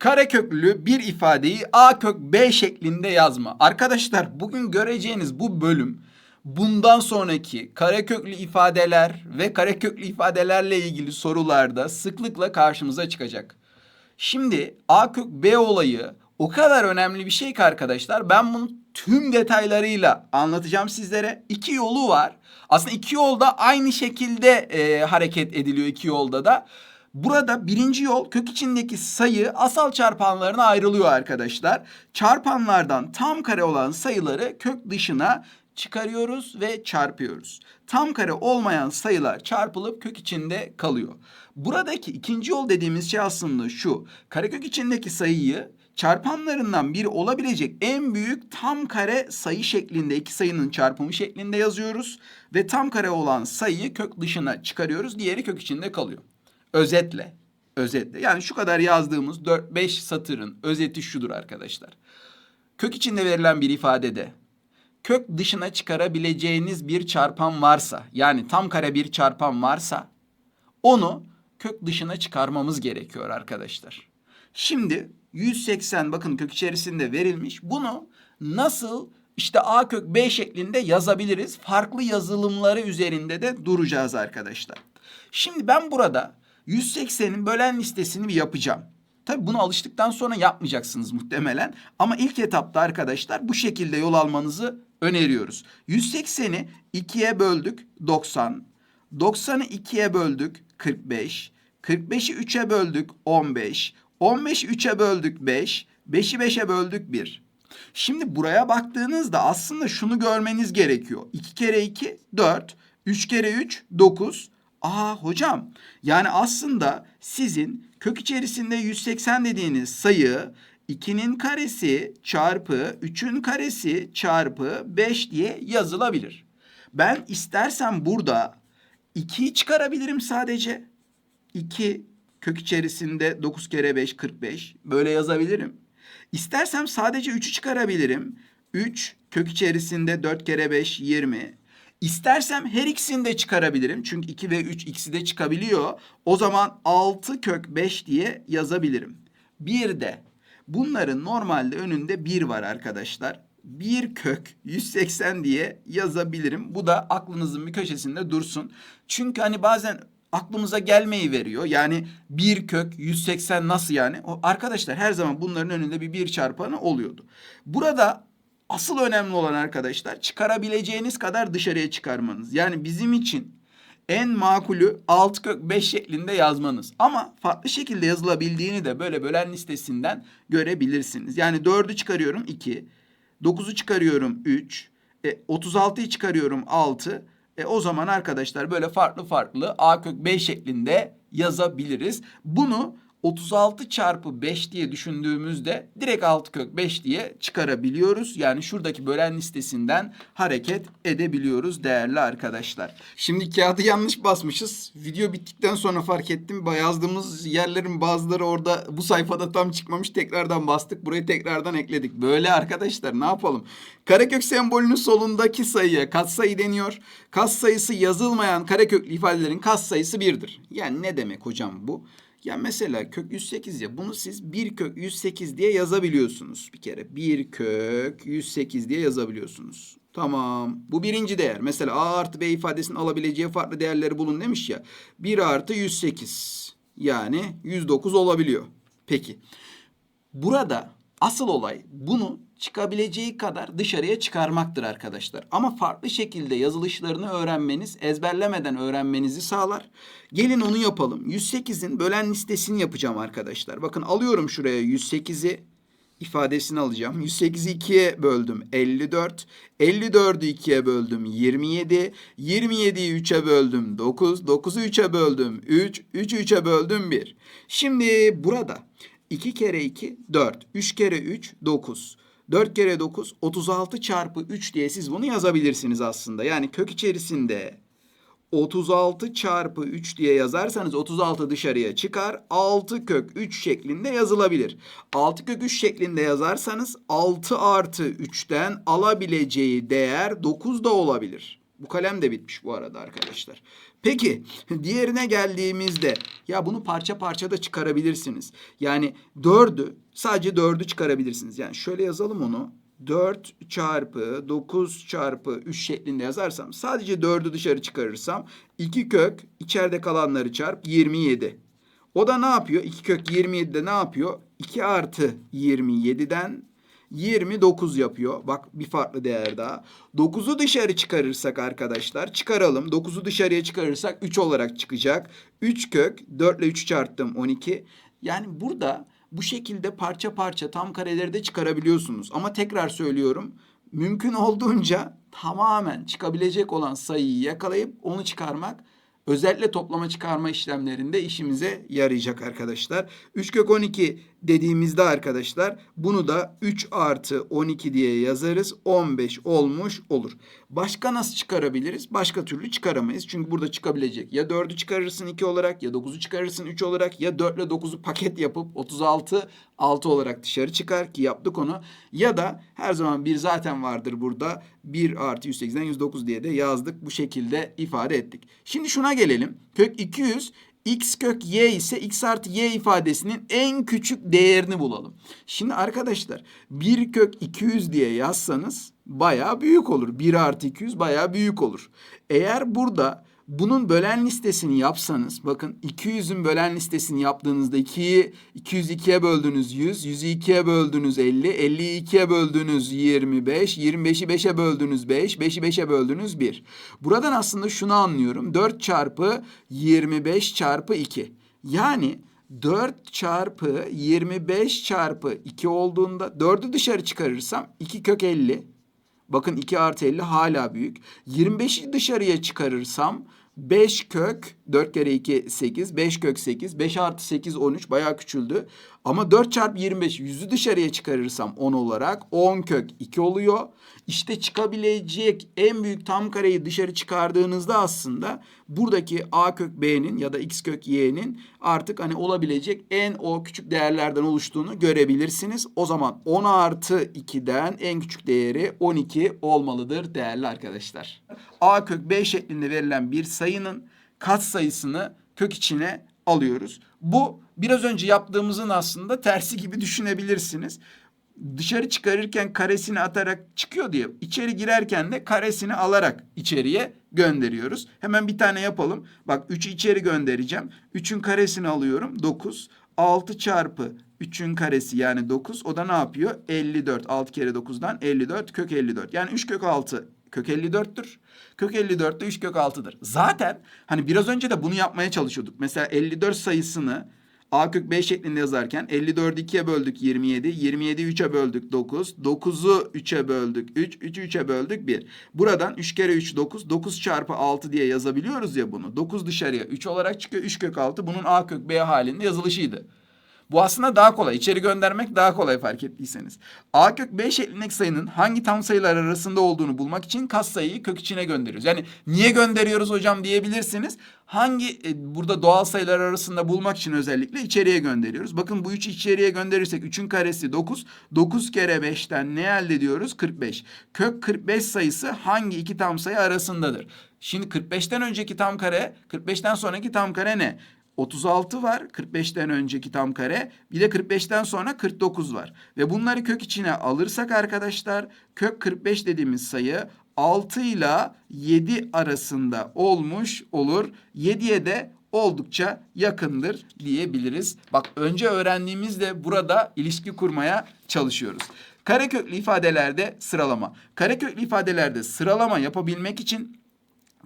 Kareköklü bir ifadeyi a kök b şeklinde yazma. Arkadaşlar bugün göreceğiniz bu bölüm bundan sonraki kareköklü ifadeler ve kareköklü ifadelerle ilgili sorularda sıklıkla karşımıza çıkacak. Şimdi a kök b olayı o kadar önemli bir şey ki arkadaşlar ben bunu tüm detaylarıyla anlatacağım sizlere. İki yolu var. Aslında iki yolda aynı şekilde e, hareket ediliyor iki yolda da. Burada birinci yol kök içindeki sayı asal çarpanlarına ayrılıyor arkadaşlar. Çarpanlardan tam kare olan sayıları kök dışına çıkarıyoruz ve çarpıyoruz. Tam kare olmayan sayılar çarpılıp kök içinde kalıyor. Buradaki ikinci yol dediğimiz şey aslında şu. Karekök içindeki sayıyı çarpanlarından biri olabilecek en büyük tam kare sayı şeklinde iki sayının çarpımı şeklinde yazıyoruz ve tam kare olan sayıyı kök dışına çıkarıyoruz. Diğeri kök içinde kalıyor. Özetle. Özetle. Yani şu kadar yazdığımız 4-5 satırın özeti şudur arkadaşlar. Kök içinde verilen bir ifadede kök dışına çıkarabileceğiniz bir çarpan varsa yani tam kare bir çarpan varsa onu kök dışına çıkarmamız gerekiyor arkadaşlar. Şimdi 180 bakın kök içerisinde verilmiş. Bunu nasıl işte a kök b şeklinde yazabiliriz? Farklı yazılımları üzerinde de duracağız arkadaşlar. Şimdi ben burada 180'in bölen listesini bir yapacağım. Tabii bunu alıştıktan sonra yapmayacaksınız muhtemelen. Ama ilk etapta arkadaşlar bu şekilde yol almanızı öneriyoruz. 180'i 2'ye böldük 90. 90'ı 2'ye böldük 45. 45'i 3'e böldük 15. 15'i 3'e böldük 5. 5'i 5'e böldük 1. Şimdi buraya baktığınızda aslında şunu görmeniz gerekiyor. 2 kere 2 4. 3 kere 3 9. Aa hocam yani aslında sizin kök içerisinde 180 dediğiniz sayı 2'nin karesi çarpı 3'ün karesi çarpı 5 diye yazılabilir. Ben istersen burada 2'yi çıkarabilirim sadece. 2 kök içerisinde 9 kere 5 45 böyle yazabilirim. İstersem sadece 3'ü çıkarabilirim. 3 kök içerisinde 4 kere 5 20. İstersem her ikisini de çıkarabilirim. Çünkü 2 ve 3 ikisi de çıkabiliyor. O zaman 6 kök 5 diye yazabilirim. Bir de bunların normalde önünde 1 var arkadaşlar. 1 kök 180 diye yazabilirim. Bu da aklınızın bir köşesinde dursun. Çünkü hani bazen aklımıza gelmeyi veriyor. Yani 1 kök 180 nasıl yani? O, arkadaşlar her zaman bunların önünde bir 1 çarpanı oluyordu. Burada asıl önemli olan arkadaşlar çıkarabileceğiniz kadar dışarıya çıkarmanız. Yani bizim için en makulü 6 kök 5 şeklinde yazmanız. Ama farklı şekilde yazılabildiğini de böyle bölen listesinden görebilirsiniz. Yani 4'ü çıkarıyorum 2, 9'u çıkarıyorum 3, e, 36'yı çıkarıyorum 6. E, o zaman arkadaşlar böyle farklı farklı a kök 5 şeklinde yazabiliriz. Bunu 36 çarpı 5 diye düşündüğümüzde direkt 6 kök 5 diye çıkarabiliyoruz. Yani şuradaki bölen listesinden hareket edebiliyoruz değerli arkadaşlar. Şimdi kağıdı yanlış basmışız. Video bittikten sonra fark ettim. Yazdığımız yerlerin bazıları orada bu sayfada tam çıkmamış. Tekrardan bastık. Burayı tekrardan ekledik. Böyle arkadaşlar ne yapalım? Karekök sembolünün solundaki sayıya katsayı deniyor. Katsayısı yazılmayan kareköklü ifadelerin katsayısı birdir. Yani ne demek hocam bu? Ya mesela kök 108 ya bunu siz 1 kök 108 diye yazabiliyorsunuz bir kere. 1 kök 108 diye yazabiliyorsunuz. Tamam. Bu birinci değer. Mesela A artı B ifadesinin alabileceği farklı değerleri bulun demiş ya. 1 artı 108 yani 109 olabiliyor. Peki. Burada asıl olay bunu çıkabileceği kadar dışarıya çıkarmaktır arkadaşlar. Ama farklı şekilde yazılışlarını öğrenmeniz, ezberlemeden öğrenmenizi sağlar. Gelin onu yapalım. 108'in bölen listesini yapacağım arkadaşlar. Bakın alıyorum şuraya 108'i ifadesini alacağım. 108'i 2'ye böldüm 54. 54'ü 2'ye böldüm 27. 27'yi 3'e böldüm 9. 9'u 3'e böldüm 3. 3'ü 3'e böldüm 1. Şimdi burada 2 kere 2 4. 3 kere 3 9. 4 kere 9 36 çarpı 3 diye siz bunu yazabilirsiniz aslında. Yani kök içerisinde 36 çarpı 3 diye yazarsanız 36 dışarıya çıkar. 6 kök 3 şeklinde yazılabilir. 6 kök 3 şeklinde yazarsanız 6 artı 3'ten alabileceği değer 9 da olabilir. Bu kalem de bitmiş bu arada arkadaşlar. Peki diğerine geldiğimizde ya bunu parça parça da çıkarabilirsiniz. Yani dördü sadece dördü çıkarabilirsiniz. Yani şöyle yazalım onu. 4 çarpı 9 çarpı 3 şeklinde yazarsam sadece 4'ü dışarı çıkarırsam 2 kök içeride kalanları çarp 27. O da ne yapıyor? 2 kök 27'de ne yapıyor? 2 artı 27'den 29 yapıyor. Bak bir farklı değer daha. 9'u dışarı çıkarırsak arkadaşlar çıkaralım. 9'u dışarıya çıkarırsak 3 olarak çıkacak. 3 kök 4 ile 3 çarptım 12. Yani burada bu şekilde parça parça tam kareleri de çıkarabiliyorsunuz. Ama tekrar söylüyorum. Mümkün olduğunca tamamen çıkabilecek olan sayıyı yakalayıp onu çıkarmak özellikle toplama çıkarma işlemlerinde işimize yarayacak arkadaşlar. 3 kök 12 dediğimizde arkadaşlar bunu da 3 artı 12 diye yazarız. 15 olmuş olur. Başka nasıl çıkarabiliriz? Başka türlü çıkaramayız. Çünkü burada çıkabilecek ya 4'ü çıkarırsın 2 olarak ya 9'u çıkarırsın 3 olarak ya 4 ile 9'u paket yapıp 36 6 olarak dışarı çıkar ki yaptık onu. Ya da her zaman bir zaten vardır burada. 1 artı 108'den 109 diye de yazdık. Bu şekilde ifade ettik. Şimdi şuna gelelim. Kök 200 x kök y ise x artı y ifadesinin en küçük değerini bulalım. Şimdi arkadaşlar 1 kök 200 diye yazsanız bayağı büyük olur. 1 artı 200 bayağı büyük olur. Eğer burada bunun bölen listesini yapsanız bakın 200'ün bölen listesini yaptığınızda 2'yi 202'ye böldünüz 100, 100'ü 2'ye böldünüz 50, 50'yi 2'ye böldünüz 25, 25'i 5'e böldünüz 5, 5'i 5'e böldünüz 1. Buradan aslında şunu anlıyorum. 4 çarpı 25 çarpı 2. Yani 4 çarpı 25 çarpı 2 olduğunda 4'ü dışarı çıkarırsam 2 kök 50. Bakın 2 artı 50 hala büyük. 25'i dışarıya çıkarırsam 5 kök 4 kere 2 8 5 kök 8 5 artı 8 13 bayağı küçüldü. Ama 4 çarpı 25 yüzü dışarıya çıkarırsam 10 olarak 10 kök 2 oluyor. İşte çıkabilecek en büyük tam kareyi dışarı çıkardığınızda aslında buradaki a kök b'nin ya da x kök y'nin artık hani olabilecek en o küçük değerlerden oluştuğunu görebilirsiniz. O zaman 10 artı 2'den en küçük değeri 12 olmalıdır değerli arkadaşlar. a kök b şeklinde verilen bir sayının kat sayısını kök içine alıyoruz. Bu biraz önce yaptığımızın aslında tersi gibi düşünebilirsiniz. Dışarı çıkarırken karesini atarak çıkıyor diye içeri girerken de karesini alarak içeriye gönderiyoruz. Hemen bir tane yapalım. Bak 3'ü içeri göndereceğim. 3'ün karesini alıyorum 9. 6 çarpı 3'ün karesi yani 9 o da ne yapıyor? 54. 6 kere 9'dan 54 kök 54. Yani 3 kök 6 kök 54'tür. Kök 54 de 3 kök 6'dır. Zaten hani biraz önce de bunu yapmaya çalışıyorduk. Mesela 54 sayısını A kök B şeklinde yazarken 54'ü 2'ye böldük 27. 27'yi 3'e böldük 9. 9'u 3'e böldük 3. 3'ü 3'e böldük 1. Buradan 3 kere 3 9. 9 çarpı 6 diye yazabiliyoruz ya bunu. 9 dışarıya 3 olarak çıkıyor. 3 kök 6 bunun A kök B halinde yazılışıydı. Bu aslında daha kolay. İçeri göndermek daha kolay fark ettiyseniz. A kök B şeklindeki sayının hangi tam sayılar arasında olduğunu bulmak için kas sayıyı kök içine gönderiyoruz. Yani niye gönderiyoruz hocam diyebilirsiniz. Hangi e, burada doğal sayılar arasında bulmak için özellikle içeriye gönderiyoruz. Bakın bu 3'ü içeriye gönderirsek 3'ün karesi 9. 9 kere 5'ten ne elde ediyoruz? 45. Kök 45 sayısı hangi iki tam sayı arasındadır? Şimdi 45'ten önceki tam kare, 45'ten sonraki tam kare ne? 36 var 45'ten önceki tam kare. Bir de 45'ten sonra 49 var. Ve bunları kök içine alırsak arkadaşlar kök 45 dediğimiz sayı 6 ile 7 arasında olmuş olur. 7'ye de oldukça yakındır diyebiliriz. Bak önce öğrendiğimizde burada ilişki kurmaya çalışıyoruz. Kareköklü ifadelerde sıralama. Kareköklü ifadelerde sıralama yapabilmek için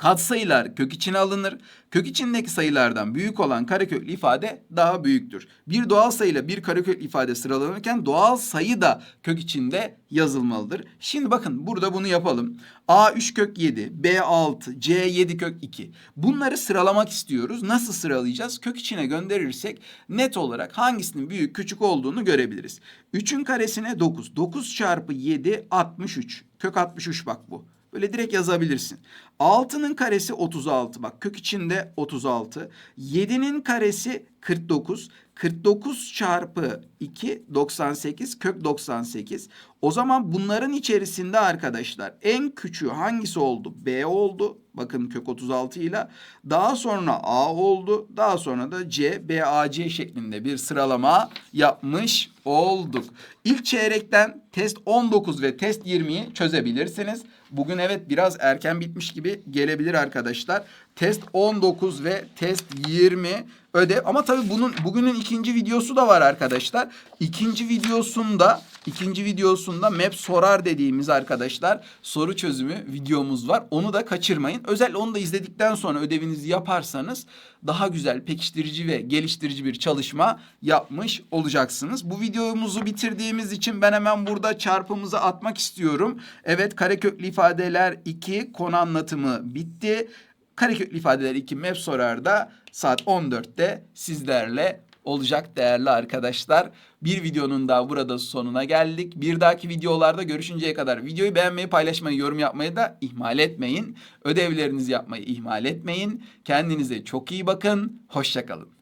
Katsayılar kök içine alınır. Kök içindeki sayılardan büyük olan kareköklü ifade daha büyüktür. Bir doğal sayıyla bir kareköklü ifade sıralanırken doğal sayı da kök içinde yazılmalıdır. Şimdi bakın burada bunu yapalım. A 3 kök 7, B 6, C 7 kök 2. Bunları sıralamak istiyoruz. Nasıl sıralayacağız? Kök içine gönderirsek net olarak hangisinin büyük küçük olduğunu görebiliriz. 3'ün karesine 9. 9 çarpı 7 63. Kök 63 bak bu. Böyle direkt yazabilirsin. 6'nın karesi 36. Bak kök içinde 36. 7'nin karesi 49. 49 çarpı 2 98 kök 98. O zaman bunların içerisinde arkadaşlar en küçüğü hangisi oldu? B oldu. Bakın kök 36 ile. Daha sonra A oldu. Daha sonra da C, B, A, C şeklinde bir sıralama yapmış olduk. İlk çeyrekten test 19 ve test 20'yi çözebilirsiniz. Bugün evet biraz erken bitmiş gibi gelebilir arkadaşlar. Test 19 ve test 20 ödev ama tabii bunun bugünün ikinci videosu da var arkadaşlar. İkinci videosunda ikinci videosunda map sorar dediğimiz arkadaşlar soru çözümü videomuz var. Onu da kaçırmayın. Özellikle onu da izledikten sonra ödevinizi yaparsanız daha güzel, pekiştirici ve geliştirici bir çalışma yapmış olacaksınız. Bu videomuzu bitirdiğimiz için ben hemen burada çarpımızı atmak istiyorum. Evet kareköklü ifadeler 2 konu anlatımı bitti. Kareköklü ifadeler 2 map sorarda saat 14'te sizlerle olacak değerli arkadaşlar. Bir videonun daha burada sonuna geldik. Bir dahaki videolarda görüşünceye kadar videoyu beğenmeyi, paylaşmayı, yorum yapmayı da ihmal etmeyin. Ödevlerinizi yapmayı ihmal etmeyin. Kendinize çok iyi bakın. Hoşçakalın.